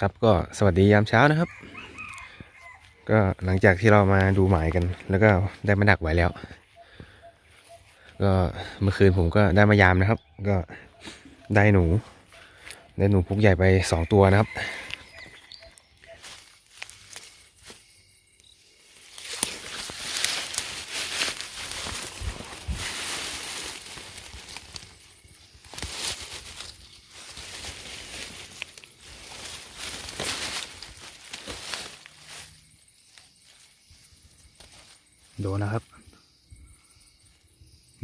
ครับก็สวัสดียามเช้านะครับ ก็หลังจากที่เรามาดูหมายกัน แล้วก็ได้มาดักไว้แล้ว ก็เมื่อคืนผมก็ได้มายามนะครับ ก็ได้หนู ได้หนูพุกใหญ่ไปสองตัวนะครับ โดนนะครับ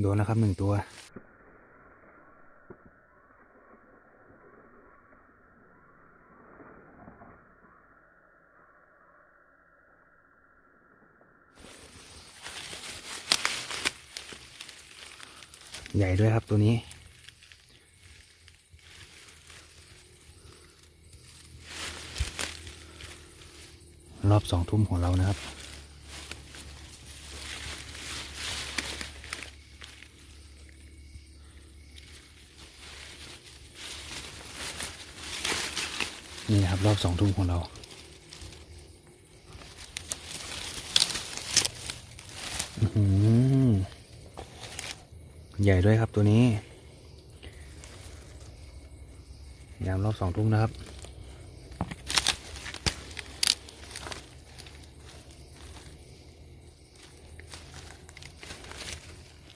โดนนะครับหนึ่งตัวใหญ่ด้วยครับตัวนี้ รอบสองทุ่มของเรานะครับ นี่นะครับ รอบสองทุ่มของเรา ใหญ่ด้วยครับตัวนี้ ยามรอบสองทุ่มนะครับ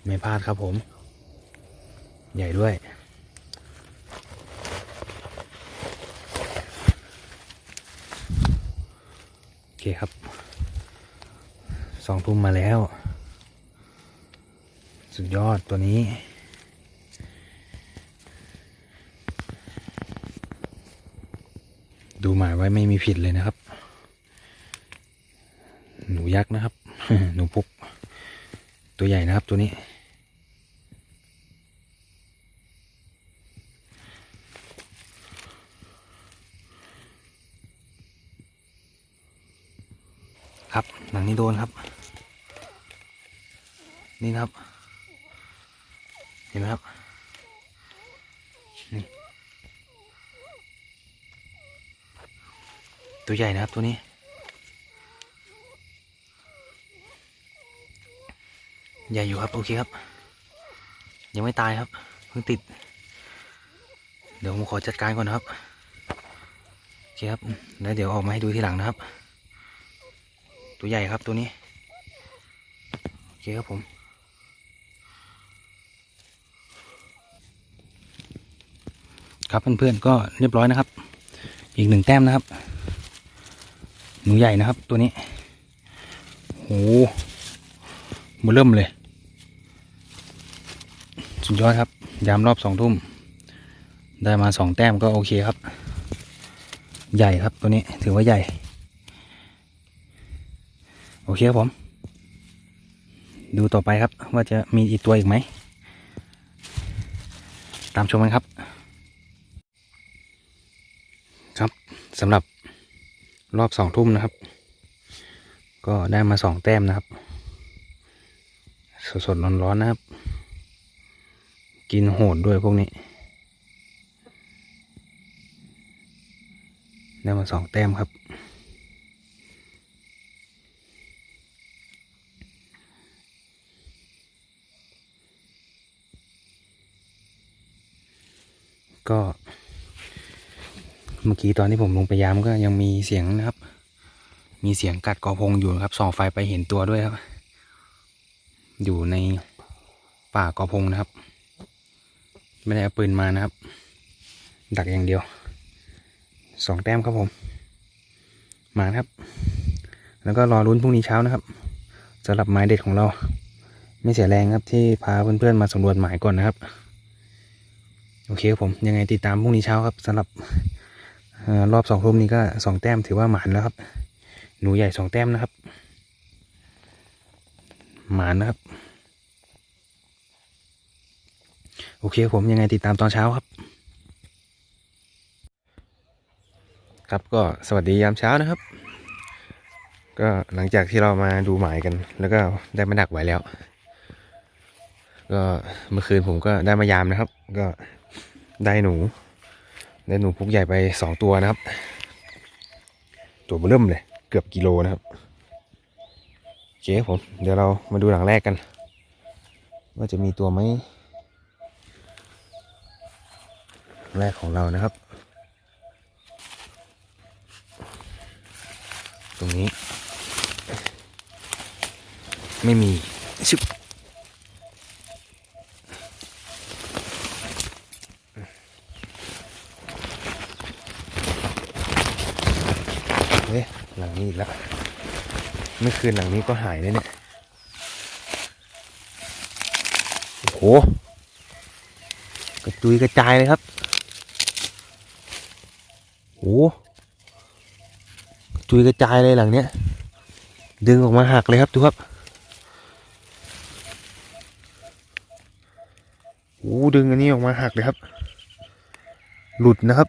ไม่พลาดครับผม ใหญ่ด้วย โอเคครับ สองทุ่มมาแล้ว สุดยอดตัวนี้ ดูหมายไว้ไม่มีผิดเลยนะครับ หนูยักษ์นะครับ หนูพุกตัวใหญ่นะครับตัวนี้ ครับหลังนี้โดนครับ นี่นะครับ เห็นไหมครับนี่ตัวใหญ่นะครับตัวนี้ ใหญ่อยู่ครับ โอเคครับ ยังไม่ตายครับ เพิ่งติด เดี๋ยวผมขอจัดการก่อนนะครับ โอเคครับ แล้วเดี๋ยวออกมาให้ดูทีหลังนะครับ ตัวใหญ่ครับตัวนี้ โอเคครับผม ครับเพื่อนๆก็เรียบร้อยนะครับ อีกหนึ่งแต้มนะครับ หนูใหญ่นะครับตัวนี้โหมือเริ่มเลย สุดยอดครับ ยามรอบสองทุ่ม ได้มาสองแต้มก็โอเคครับ ใหญ่ครับตัวนี้ถือว่าใหญ่ โอเคครับผม ดูต่อไปครับว่าจะมีอีกตัวอีกไหม ตามชมกันครับ ครับสำหรับรอบสองทุ่มนะครับ ก็ได้มาสองแต้มนะครับ สดๆร้อนๆนะครับ กินโหดด้วยพวกนี้ ได้มาสองแต้มครับ ก็ เมื่อกี้ตอนที่ผมลงไปยามก็ยังมีเสียงนะครับ มีเสียงกัดกอพงอยู่นะครับส่องไฟไปเห็นตัวด้วยครับ อยู่ในป่ากอพงนะครับ ไม่ได้เอาปืนมานะครับ ดักอย่างเดียวสองแต้มครับผม มาครับ แล้วก็รอรุ้นพรุ่งนี้เช้านะครับสำหรับหมายเด็ดของเรา ไม่เสียแรงครับที่พาเพื่อนๆมาสำรวจหมายก่อนนะครับ โอเคครับผมยังไงติดตามพรุ่งนี้เช้าครับสำหรับอรอบสองทุ่มนี้ก็สองแต้มถือว่าหมานแล้วครับ หนูใหญ่สองแต้มนะครับ หมานนะครับ โอเคผมยังไงติดตามตอนเช้าครับ ครับก็สวัสดียามเช้านะครับ ก็หลังจากที่เรามาดูหมายกัน แล้วก็ได้มาดักไว้แล้ว ก็เมื่อคืนผมก็ได้มายามนะครับ ก็ได้หนู ได้หนูพุกใหญ่ไปสองตัวนะครับ ตัวเบิ่มเลย เกือบกิโลนะครับโอเคครับผม เดี๋ยวเรามาดูหลังแรกกัน ว่าจะมีตัวไหมแรกของเรานะครับ ตรงนี้ ไม่มีชึบ เฮ้หลังนี้อีกแล้วเมื่อคืนหลังนี้ก็หายเลยเนี่ยโอ้โหกระจุยกระจายเลยครับโอ้โหจุยกระจายเลยหลังเนี้ย ดึงออกมาหักเลยครับดูครับโอ้ดึงอันนี้ออกมาหักเลยครับ หลุดนะครับ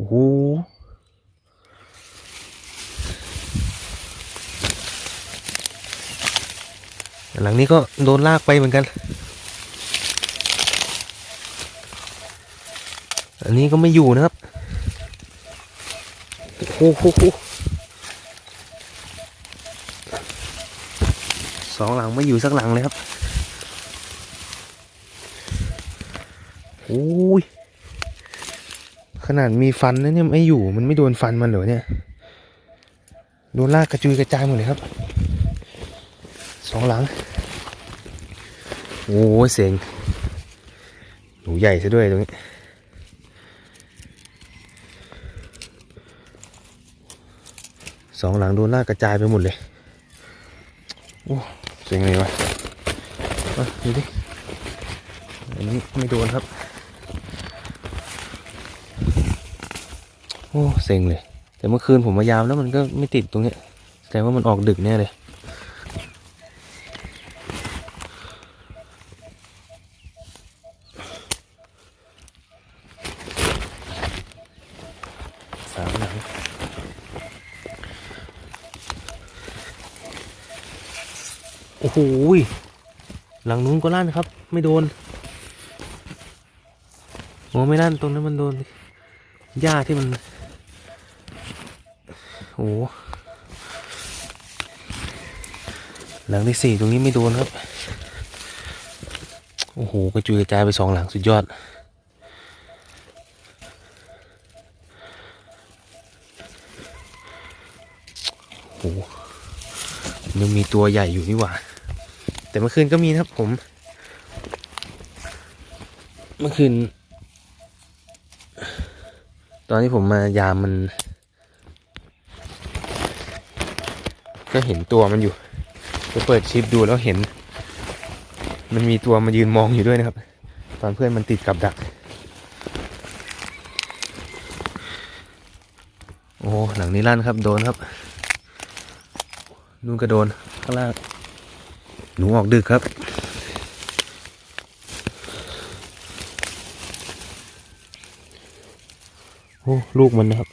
โอ้โหหลังนี้ก็โดนลากไปเหมือนกัน อันนี้ก็ไม่อยู่นะครับ โอ้โหสองหลังไม่อยู่สักหลังเลยครับ โอ้ย นาดมีฟันนะเนี่ยไม่อยู่มันไม่โดนฟันมันเหรอเนี่ยโดนลากกระจุยกระจายหมดเลยครับสองหลัง โอ้เสียงหนูใหญ่ซะด้วยตรงนี้สองหลังโดนลากกระจายไปหมดเลยโอ้เสียงไงวะอะดูดิอันนี้ไม่โดนครับ โอ้เซ็งเลย แต่เมื่อคืนผมมายามแล้วมันก็ไม่ติดตรงนี้แสดงว่ามันออกดึกแน่เลยสามหลังโอ้โหหลังนู้นก็ลั่นครับ ไม่โดนโอ้ไม่ลั่นตรงนั้นมันโดน หญ้าที่มัน โอ้โหหลังที่สี่ตรงนี้ไม่โดนครับ โอ้โหกระจุยกระจายไปสองหลังสุดยอด โอ้โหยังมีตัวใหญ่อยู่นี่หว่า แต่เมื่อคืนก็มีนะครับผม เมื่อคืน ตอนที่ผมมายามมัน ก็เห็นตัวมันอยู่ก็เปิดชิปดูแล้วเห็น มันมีตัวมายืนมองอยู่ด้วยนะครับ ตอนเพื่อนมันติดกับดัก โอ้หลังนี้ลั่นครับ โดนครับนู่นก็โดนข้างล่างหนูออกดึกครับ โอ้ลูกมันนะครับ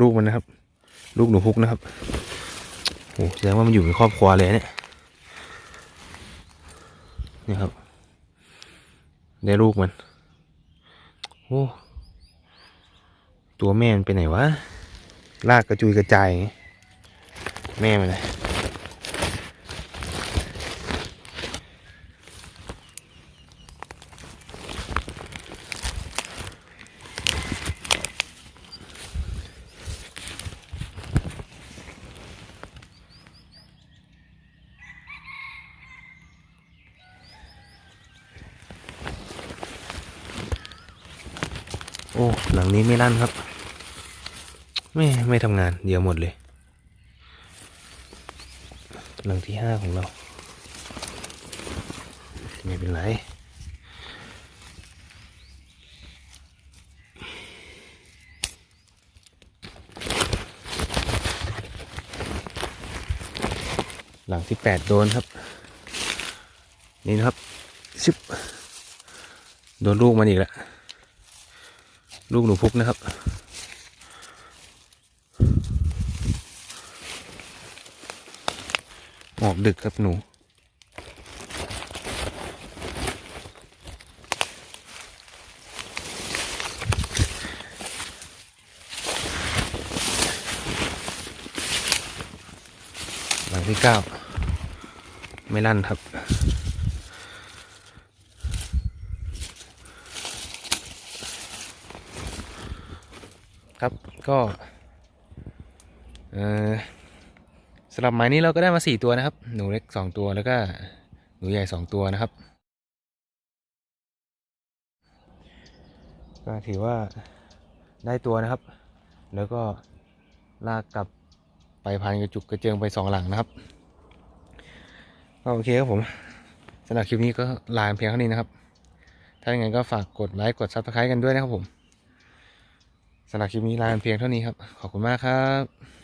ลูกมันนะครับ ลูกหนูพุกนะครับโอ้แสดงว่ามันอยู่ในครอบครัวเลยเนี่ยนี่ครับ ได้ลูกมัน โอ้ ตัวแม่มันไปไหนวะ ลากกระจุยกระจาย แม่มันเลย อ้หลังนี้ไม่ลั่นครับ ไม่ไม่ทำงานเดียวหมดเลย หลังที่ห้าของเรา ไม่เป็นไรหลังที่แปดโดนครับ นี่นะครับชึบโดนลูกมันอีกแล้ว ลูกหนูพุกนะครับ ออกดึกครับหนูหลังที่เก้าไม่ลั่นครับ ครับก็สำหรับหมายนี้เราก็ได้มาสี่ตัวนะครับ หนูเล็กสองตัวแล้วก็หนูใหญ่สองตัวนะครับ ก็ถือว่าได้ตัวนะครับ แล้วก็ลากกลับไปพันกระจุกกระเจิงไปสองหลังนะครับก็โอเคครับผมสำหรับคลิปนี้ก็ลาเพียงเท่านี้นะครับ ถ้าอย่างนั้นก็ฝากกดไลค์กดซับสไครต์กันด้วยนะครับผม สำหรับคลิปนี้ลาเพียงเท่านี้ครับ ขอบคุณมากครับ